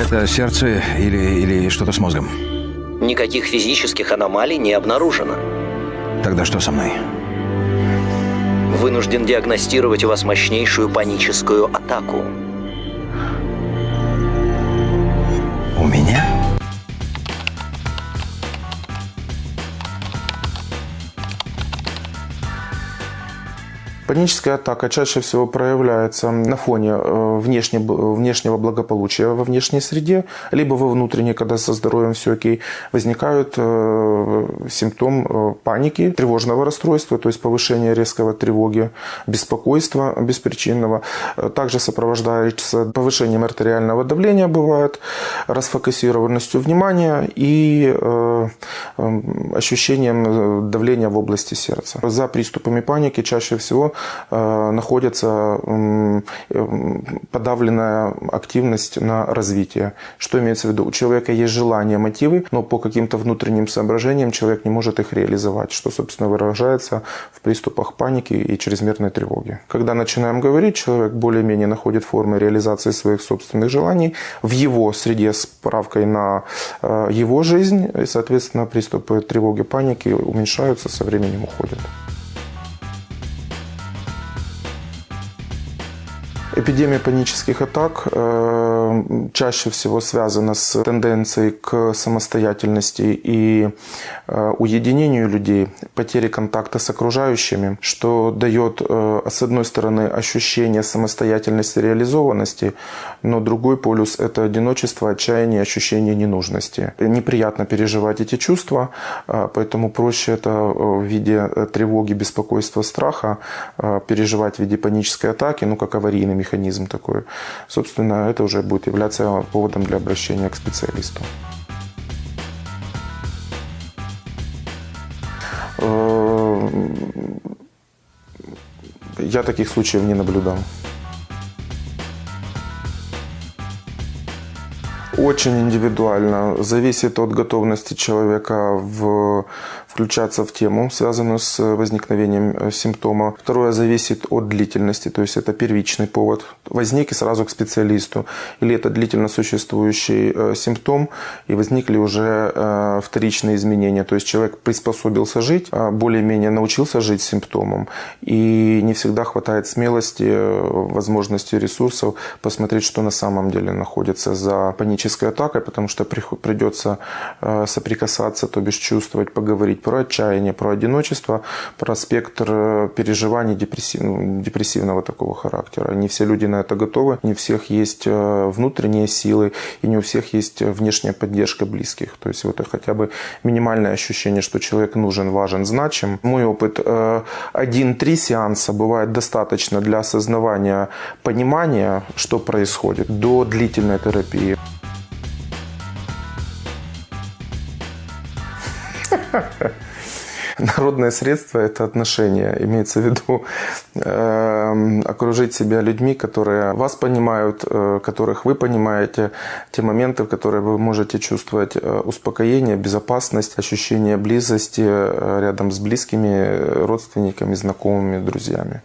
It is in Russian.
Это сердце или, или что-то с мозгом? Никаких физических аномалий не обнаружено. Тогда что со мной? Вынужден диагностировать у вас мощнейшую паническую атаку. У меня? Паническая атака чаще всего проявляется на фоне э, внешне, внешнего благополучия во внешней среде, либо во внутренней, когда со здоровьем все окей, возникают э, симптом э, паники, тревожного расстройства, то есть повышение резкого тревоги, беспокойства беспричинного. Также сопровождается повышением артериального давления, бывает, расфокусированностью внимания и ощущением давления в области сердца. За приступами паники чаще всего Э, находится подавленная активность на развитие. Что имеется в виду? У человека есть желания, мотивы, но по каким-то внутренним соображениям человек не может их реализовать, что, собственно, выражается в приступах паники и чрезмерной тревоги. Когда начинаем говорить, человек более-менее находит формы реализации своих собственных желаний в его среде с правкой на э, его жизнь, и, соответственно, приступы тревоги, паники уменьшаются, со временем уходят. Эпидемия панических атак э, чаще всего связана с тенденцией к самостоятельности и э, уединению людей, потере контакта с окружающими, что дает, э, с одной стороны, ощущение самостоятельности, реализованности, но другой полюс – это одиночество, отчаяние, ощущение ненужности. Неприятно переживать эти чувства, поэтому проще это в виде тревоги, беспокойства, страха переживать в виде панической атаки, ну, как аварийный механизм такой, собственно, это уже будет являться поводом для обращения к специалисту. Э, я таких случаев не наблюдал. Очень индивидуально. Зависит от готовности человека в включаться в тему, связанную с возникновением э, симптома. Второе зависит от длительности, то есть это первичный повод. Возник и сразу к специалисту. Или это длительно существующий э, симптом, и возникли уже э, вторичные изменения. То есть человек приспособился жить, а более-менее научился жить с симптомом, и не всегда хватает смелости, возможности, ресурсов посмотреть, что на самом деле находится за панической атакой, потому что придется соприкасаться, то бишь чувствовать, поговорить, про отчаяние, про одиночество, про спектр э, переживаний депрессив, депрессивного такого характера. Не все люди на это готовы, не у всех есть э, внутренние силы, и не у всех есть внешняя поддержка близких. То есть вот хотя бы минимальное ощущение, что человек нужен, важен, значим. Мой опыт, э, один-три сеанса бывает достаточно для осознавания, понимания, что происходит, до длительной терапии. Народное средство – это отношения. Имеется в виду э, окружить себя людьми, которые вас понимают, э, которых вы понимаете, те моменты, в которые вы можете чувствовать э, успокоение, безопасность, ощущение близости э, рядом с близкими родственниками, знакомыми, друзьями.